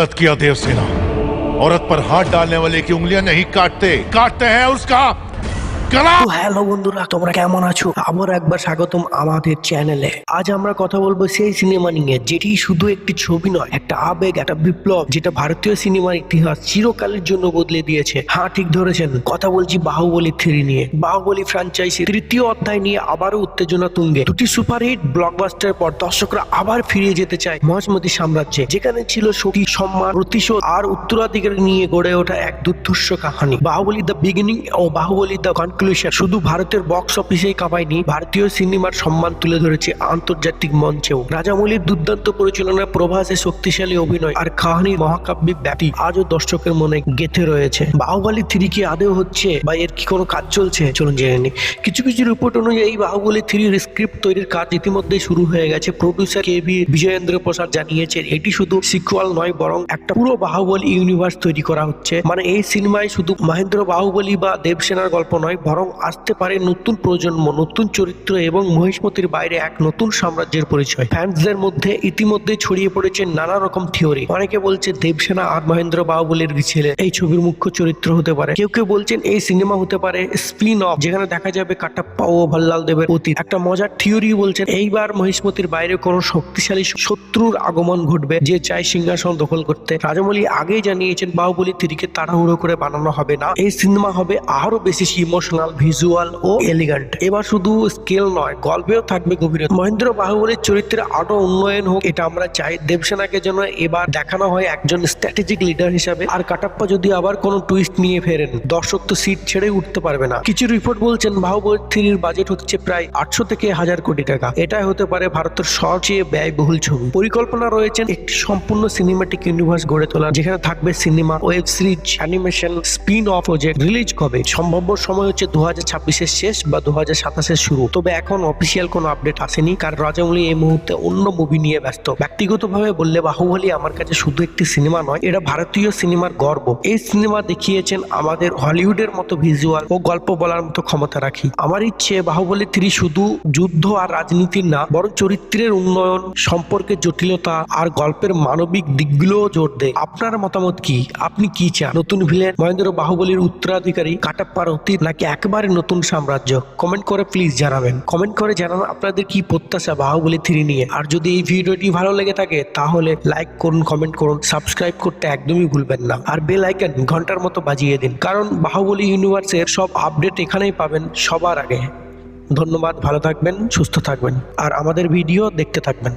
गलत किया देवसेना। औरत पर हाथ डालने वाले की उंगलियाँ नहीं काटते। काटते हैं उसका। হ্যালো বন্ধুরা, তোমরা কেমন আছো? আবার একবার স্বাগতম আমাদের চ্যানেলে আজ আমরা কথা বলব সেই সিনেমা নিয়ে, যেটি শুধু একটি ছবি নয়, একটা আবেগ, একটা বিপ্লব, যেটা ভারতীয় সিনেমার ইতিহাস চিরকালের জন্য বদলে দিয়েছে। হ্যাঁ ঠিক ধরেছেন। কথা বলছি বাহুবলী থ্রি নিয়ে। বাহুবলী ফ্র্যাঞ্চাইজি তৃতীয় অধ্যায় নিয়ে আবারও উত্তেজনা তুঙ্গে। দুটি সুপারহিট ব্লকবাস্টার পর দর্শকরা আবার ফিরে যেতে চায় মহাজমতি সাম্রাজ্যে, যেখানে ছিল শক্তি সম্মান, প্রতিশোধ আর উত্তরাধিকার নিয়ে গড়ে ওঠা এক দুর্ধর্ষ কাহিনী। বাহুবলী দ্য বিগিনিং ও বাহুবলী দ্য কনক্লুশন শুধু ভারতের বক্স অফিসেই কাঁপায়নি, ভারতীয় সিনেমার সম্মান তুলে ধরেছে আন্তর্জাতিক মঞ্চেও। রাজামৌলির দুর্দান্ত পরিচালনা প্রভাসের শক্তিশালী অভিনয় আর কাহানির মহাকাব্যিক ব্যাপী আজও দর্শকের মনে গেথে রয়েছে। বাহুবলী থ্রি কি আদেও হচ্ছে বা এর কি কোনো কাজ চলছে? চলুন জেনে নিই। কিছু কিছু রিপোর্ট অনুযায়ী বাহুবলী থ্রির স্ক্রিপ্ট তৈরির কাজ ইতিমধ্যে শুরু হয়ে গেছে। প্রডিউসার কে ভি বিজয়েন্দ্র প্রসাদ জানিয়েছেন, এটি শুধু সিকুয়াল নয়, বরং একটা পুরো বাহুবলী ইউনিভার্স তৈরি করা হচ্ছে। মানে এই সিনেমায় শুধু মহেন্দ্র বাহুবলী বা দেবসেনার গল্প নয় বরং আসতে পারে নতুন প্রজন্ম, নতুন চরিত্র এবং মহিষ্মতির বাইরে এক নতুন সাম্রাজ্যের পরিচয়। ফ্যান্সদের মধ্যে ইতিমধ্যে ছড়িয়ে পড়েছে নানা রকম থিওরি। অনেকে বলছে দেবসেনা আর মহেন্দ্র বাহুবলীর ছেলে এই ছবির মুখ্য চরিত্র হতে পারে। কেউ কেউ বলছেন এই সিনেমা হতে পারে স্পিন অফ যেখানে দেখা যাবে কাটাপ্পা ও ভল্লাল দেবের অতীত। একটা মজার থিওরি বলছেন, এইবার মহিষ্মতির বাইরে কোনো শক্তিশালী শত্রুর আগমন ঘটবে যে চায় সিংহাসন দখল করতে। রাজমৌলি আগেই জানিয়েছেন, বাহুবলী তিরিকে তাড়াহুড়ো করে বানানো হবে না। এই সিনেমা হবে আরও বেশি ইমোশনাল ভিজুয়াল ও এলিগান্ট এবার শুধু স্কেল নয়, গল্পেও থাকবে গভীরতা। মহেন্দ্র বাহুবলীর চরিত্রের আরও উন্নয়ন হোক, এটা আমরা চাই। দেবসেনাকে যেন এবার দেখানো হয় একজন স্ট্র্যাটেজিক লিডার হিসাবে। আর কাটাপ্পা যদি আবার কোনো টুইস্ট নিয়ে ফেরেন, দর্শক তো সিট ছেড়ে উঠতে পারবে না। কিছু রিপোর্ট বলছেন, বাহুবলী থ্রির বাজেট হচ্ছে প্রায় আটশো থেকে হাজার কোটি টাকা। এটাই হতে পারে ভারতের সবচেয়ে ব্যয়বহুল ছবি। পরিকল্পনা রয়েছেন একটি সম্পূর্ণ সিনেমাটিক ইউনিভার্স গড়ে তোলা যেখানে থাকবে cinema web series animation spin off project release কবে? সম্ভাব্য সময় হচ্ছে দু হাজার ছাব্বিশের শেষ বা দু হাজার সাতাশের শুরু। তবে এখন অফিসিয়াল কোনো আপডেট আসেনি, কারণ রাজামৌলি এই মুহূর্তে অন্য মুভি নিয়ে ব্যস্ত। ব্যক্তিগতভাবে বললে বাহুবলী আমার কাছে শুধু একটি সিনেমা নয়, এটা ভারতীয় সিনেমার গর্ব। এই সিনেমা দেখিয়েছেন আমাদের হলিউডের মতো ভিজুয়াল ও গল্প বলার মতো ক্ষমতা রাখি। আমার ইচ্ছে বাহুবলী থ্রি শুধু যুদ্ধ আর রাজনীতির না, বরং চরিত্রের উন্নয়ন, সম্পর্কের জটিলতা আর গল্পের মানবিক দিকগুলোও জোর দেয়। আপনার মতামত কি? আপনি কি চান? নতুন ভিলেন মহেন্দ্র বাহুবলীর উত্তরাধিকারী কাটাপ্পার অতীত নাকি একেবারে নতুন সাম্রাজ্য। কমেন্ট করে প্লিজ জানাবেন। কমেন্ট করে জানান আপনাদের কি প্রত্যাশা বাহুবলী থ্রি নিয়ে। আর যদি এই ভিডিওটি ভালো লেগে থাকে, তাহলে লাইক করুন কমেন্ট করুন সাবস্ক্রাইব করতে একদমই ভুলবেন না। আর বেল আইকন ঘণ্টার মতো বাজিয়ে দিন। কারণ বাহুবলী ইউনিভার্সের সব আপডেট এখানেই পাবেন সবার আগে। ধন্যবাদ, ভালো থাকবেন, সুস্থ থাকবেন। আর আমাদের ভিডিও দেখতে থাকবেন।